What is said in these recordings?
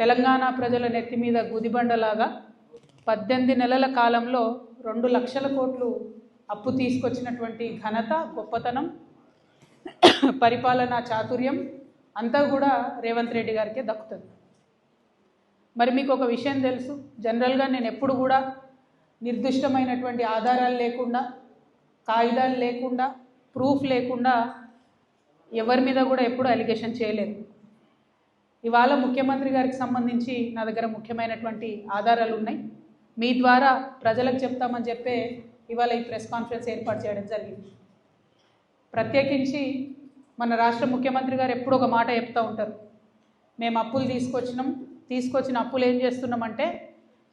తెలంగాణ ప్రజల నెత్తి మీద గుదిబండలాగా పద్దెనిమిది నెలల కాలంలో రెండు లక్షల కోట్లు అప్పు తీసుకొచ్చినటువంటి ఘనత గొప్పతనం పరిపాలనా చాతుర్యం అంతా కూడా రేవంత్ రెడ్డి గారికే దక్కుతుంది. మరి మీకు ఒక విషయం తెలుసు జనరల్గా నేను ఎప్పుడు కూడా నిర్దిష్టమైనటువంటి ఆధారాలు లేకుండా కాగితాలు లేకుండా ప్రూఫ్ లేకుండా ఎవరి మీద కూడా ఎప్పుడు అలిగేషన్ చేయలేదు. ఇవాళ ముఖ్యమంత్రి గారికి సంబంధించి నా దగ్గర ముఖ్యమైనటువంటి ఆధారాలు ఉన్నాయి. మీ ద్వారా ప్రజలకు చెప్తామని చెప్పే ఇవాళ ఈ ప్రెస్ కాన్ఫరెన్స్ ఏర్పాటు చేయడం జరిగింది. ప్రత్యేకించి మన రాష్ట్ర ముఖ్యమంత్రి గారు ఎప్పుడు ఒక మాట చెప్తూ ఉంటారు. మేము అప్పులు తీసుకొచ్చినాం. తీసుకొచ్చిన అప్పులు ఏం చేస్తున్నామంటే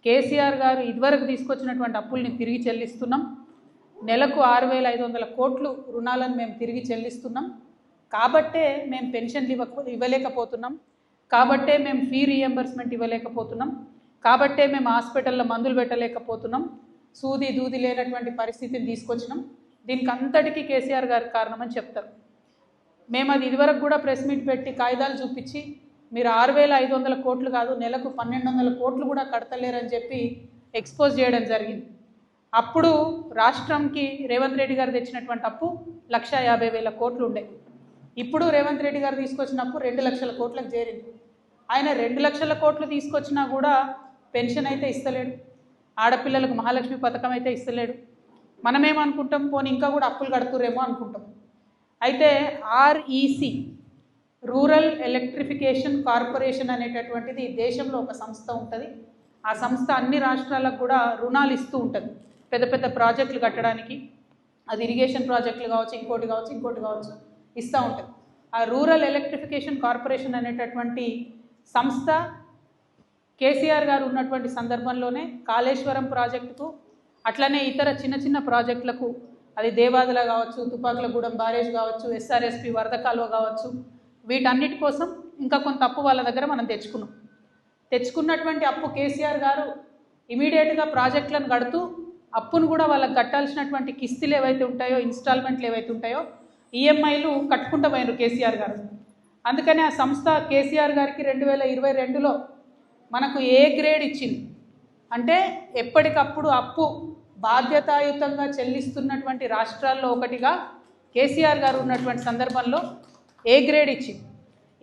కేసీఆర్ గారు ఇదివరకు తీసుకొచ్చినటువంటి అప్పుల్ని తిరిగి చెల్లిస్తున్నాం. నెలకు ఆరు వేల ఐదు వందల కోట్లు రుణాలను మేము తిరిగి చెల్లిస్తున్నాం. కాబట్టే మేము పెన్షన్లు ఇవ్వక ఇవ్వలేకపోతున్నాం. కాబట్టే మేము ఫీ రీఎంబర్స్మెంట్ ఇవ్వలేకపోతున్నాం. కాబట్టే మేము హాస్పిటల్లో మందులు పెట్టలేకపోతున్నాం. సూది దూది లేనటువంటి పరిస్థితిని తీసుకొచ్చినాం. దీనికి అంతటికీ కేసీఆర్ గారికి కారణమని చెప్తారు. మేము అది ఇదివరకు కూడా ప్రెస్ మీట్ పెట్టి కాగితాలు చూపించి మీరు ఆరు వేల ఐదు వందల కోట్లు కాదు నెలకు పన్నెండు వందల కోట్లు కూడా కడతలేరని చెప్పి ఎక్స్పోజ్ చేయడం జరిగింది. అప్పుడు రాష్ట్రంకి రేవంత్ రెడ్డి గారు తెచ్చినటువంటి అప్పు లక్ష యాభై వేల కోట్లు ఉండే. ఇప్పుడు రేవంత్ రెడ్డి గారు తీసుకొచ్చినప్పుడు రెండు లక్షల కోట్లకు చేరింది. ఆయన రెండు లక్షల కోట్లు తీసుకొచ్చినా కూడా పెన్షన్ అయితే ఇస్తలేడు. ఆడపిల్లలకు మహాలక్ష్మి పథకం అయితే ఇస్తలేడు. మనమేమనుకుంటాం? పోనీ ఇంకా కూడా అప్పులు కడుతురేమో అనుకుంటాం. అయితే ఆర్ఈసి రూరల్ ఎలక్ట్రిఫికేషన్ కార్పొరేషన్ అనేటటువంటిది దేశంలో ఒక సంస్థ ఉంటుంది. ఆ సంస్థ అన్ని రాష్ట్రాలకు కూడా రుణాలు ఇస్తూ ఉంటుంది. పెద్ద పెద్ద ప్రాజెక్టులు కట్టడానికి. అది ఇరిగేషన్ ప్రాజెక్టులు కావచ్చు ఇంకోటి కావచ్చు ఇంకోటి కావచ్చు. ఇస్తూ. ఉంటుంది ఆ రూరల్ ఎలక్ట్రిఫికేషన్ కార్పొరేషన్ అనేటటువంటి సంస్థ కేసీఆర్ గారు ఉన్నటువంటి సందర్భంలోనే కాళేశ్వరం ప్రాజెక్టుకు అట్లనే ఇతర చిన్న చిన్న ప్రాజెక్టులకు అది దేవాదుల కావచ్చు తుపాకులగూడెం బ్యారేజ్ కావచ్చు ఎస్ఆర్ఎస్పి వరద కాలువ కావచ్చు వీటన్నిటి కోసం ఇంకా కొంత అప్పు వాళ్ళ దగ్గర మనం తెచ్చుకున్నాం. తెచ్చుకున్నటువంటి అప్పు కేసీఆర్ గారు ఇమీడియట్గా ప్రాజెక్టులను కడుతూ అప్పును కూడా వాళ్ళకి కట్టాల్సినటువంటి కిస్తీలు ఏవైతే ఉంటాయో ఇన్స్టాల్మెంట్లు ఏవైతే ఉంటాయో ఈఎంఐలు కట్టుకుంటూ పోయినారు కేసీఆర్ గారు. అందుకని ఆ సంస్థ కేసీఆర్ గారికి రెండు వేల ఇరవై రెండులో మనకు ఏ గ్రేడ్ ఇచ్చింది? అంటే ఎప్పటికప్పుడు అప్పు బాధ్యతాయుతంగా చెల్లిస్తున్నటువంటి రాష్ట్రాల్లో ఒకటిగా కేసీఆర్ గారు ఉన్నటువంటి సందర్భంలో ఏ గ్రేడ్ ఇచ్చింది?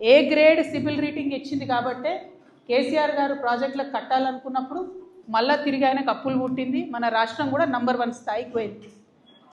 ఏ గ్రేడ్ సిబిల్ రీటింగ్ ఇచ్చింది కాబట్టే కేసీఆర్ గారు ప్రాజెక్టులకు కట్టాలనుకున్నప్పుడు మళ్ళా తిరిగి ఆయనకు అప్పులు పుట్టింది. మన రాష్ట్రం కూడా నంబర్ వన్ స్థాయికి పోయింది.